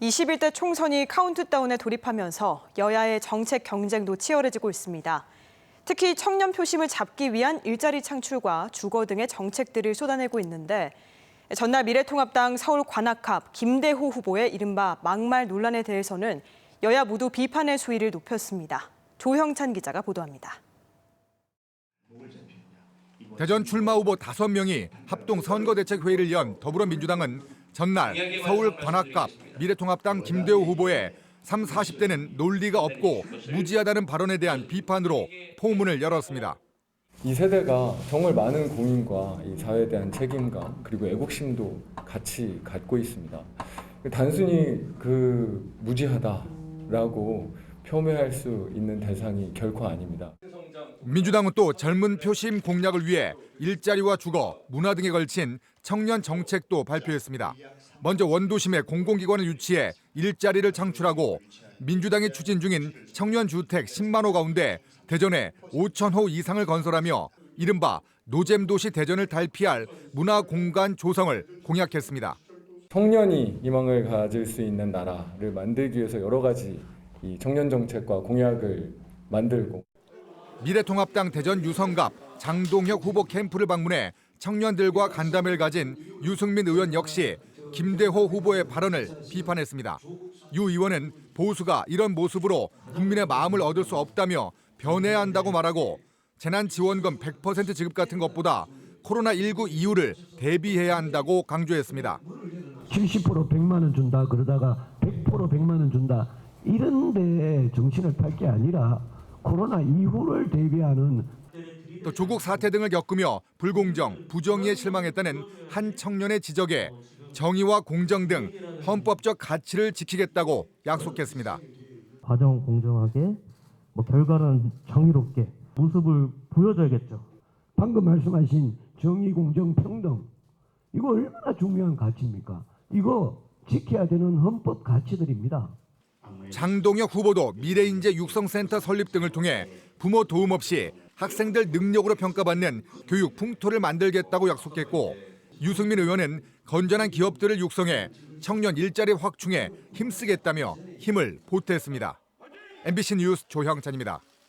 21대 총선이 카운트다운에 돌입하면서 여야의 정책 경쟁도 치열해지고 있습니다. 특히 청년 표심을 잡기 위한 일자리 창출과 주거 등의 정책들을 쏟아내고 있는데 전날 미래통합당 서울 관악갑 김대호 후보의 이른바 막말 논란에 대해서는 여야 모두 비판의 수위를 높였습니다. 조형찬 기자가 보도합니다. 대전 출마 후보 5명이 합동 선거대책회의를 연 더불어민주당은 전날 서울 관악갑 미래통합당 김대호 후보의 3, 40대는 논리가 없고 무지하다는 발언에 대한 비판으로 포문을 열었습니다. 이 세대가 정말 많은 고민과 이 사회에 대한 책임감 그리고 애국심도 같이 갖고 있습니다. 단순히 그 무지하다라고 표명할 수 있는 대상이 결코 아닙니다. 민주당은 또 젊은 표심 공략을 위해 일자리와 주거, 문화 등에 걸친 청년 정책도 발표했습니다. 먼저 원도심에 공공기관을 유치해 일자리를 창출하고 민주당이 추진 중인 청년 주택 10만 호 가운데 대전에 5천 호 이상을 건설하며 이른바 노잼 도시 대전을 달피할 문화 공간 조성을 공약했습니다. 청년이 희망을 가질 수 있는 나라를 만들기 위해서 여러 가지 이 청년 정책과 공약을 만들고 미래통합당 대전 유성갑 장동혁 후보 캠프를 방문해 청년들과 간담회를 가진 유승민 의원 역시 김대호 후보의 발언을 비판했습니다. 유 의원은 보수가 이런 모습으로 국민의 마음을 얻을 수 없다며 변해야 한다고 말하고 재난지원금 100% 지급 같은 것보다 코로나19 이후를 대비해야 한다고 강조했습니다. 70% 100만 원 준다 그러다가 100% 100만 원 준다 이런 데 정신을 팔 게 아니라 코로나 이후를 대비하는 또 조국 사태 등을 겪으며 불공정, 부정의에 실망했다는 한 청년의 지적에 정의와 공정 등 헌법적 가치를 지키겠다고 약속했습니다. 과정은 공정하게 뭐 결과는 정의롭게 모습을 보여줘야겠죠. 방금 말씀하신 정의, 공정, 평등 이거 얼마나 중요한 가치입니까? 이거 지켜야 되는 헌법 가치들입니다. 장동혁 후보도 미래인재 육성센터 설립 등을 통해 부모 도움 없이 학생들 능력으로 평가받는 교육 풍토를 만들겠다고 약속했고 유승민 의원은 건전한 기업들을 육성해 청년 일자리 확충에 힘쓰겠다며 힘을 보탰습니다. MBC 뉴스 조형찬입니다.